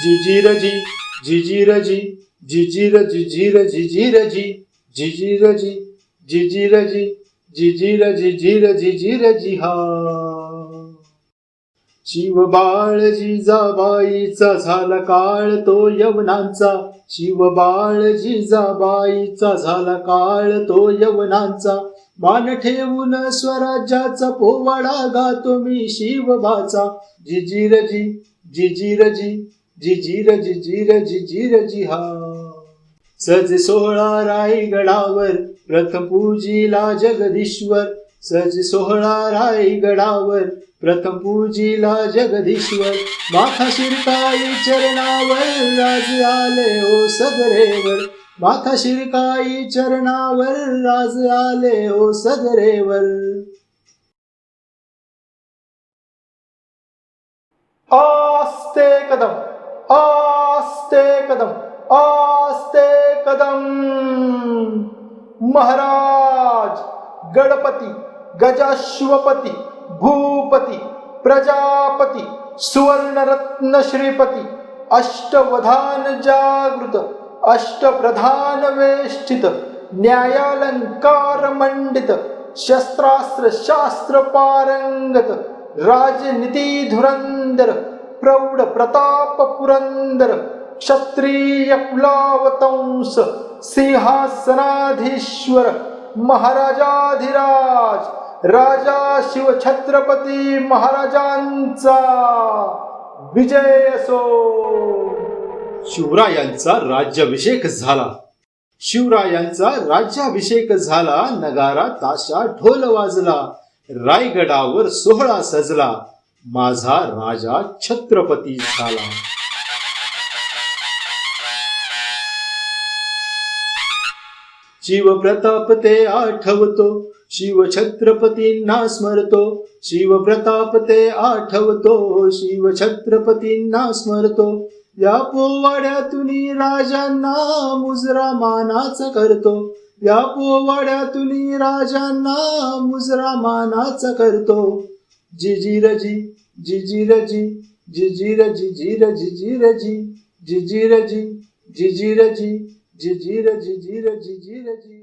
जिजीर जी जिजीर जी जिजीर जिजीर जिजीर जी जिजीर जी जिजीर जी जिजीर हा शिवबाळ जिजाबाईचा झाला काळ तो यवनांचा शिवबाळ जिजाबाईचा झाला काळ तो यवनांचा मान ठेवून स्वराज्याचा पोवाडा गातो मी शिवबाचा जिजीर जी जिजीर जी जिजीर जिजीर जिजीर हा सज सोहळा रायगडावर प्रथम पूजीला जगदीश्वर. सज सोहळा रायगडावर प्रथम पूजीला जगदीश्वर. माथा शिरकाई चरणावर राज आले हो ओ सदरेवर माथा शिरकाई चरणावर राज आले हो ओ सदरेवर आस्ते कदम. आस्ते कदम आस्ते कदम। महाराज गणपती गजाश्वपती भूपती प्रजापती सुवर्णरत्न श्रीपती अष्टवधान जागृत अष्टप्रधान वेष्टित न्यायालंकार मंडित शस्त्रास्त्र शास्त्र पारंगत राजनीती धुरंदर प्रौढ प्रताप पुरंदर क्षत्रिय कुलावतंस सिंहासनाधीश्वर महाराजाधिराज राजा शिवछत्रपती महाराजांचा विजय असो. शिवरायांचा राज्याभिषेक झाला. शिवरायांचा राज्याभिषेक झाला नगारा ताशा ढोल वाजला रायगडावर सोहळा सजला. माझा राजा छत्रपती झाला. शिवप्रताप ते आठवतो शिव छत्रपतींना स्मरतो. शिवप्रताप ते आठवतो शिव छत्रपतींना स्मरतो. या पोवाड्यातून राजांना मुजरा मानाच करतो. या पोवाड्यातून राजांना मुजरा मानाच करतो. जिजीर जी जिजीर जी जिजीर जिजीर जिजीर जी जिजीर जी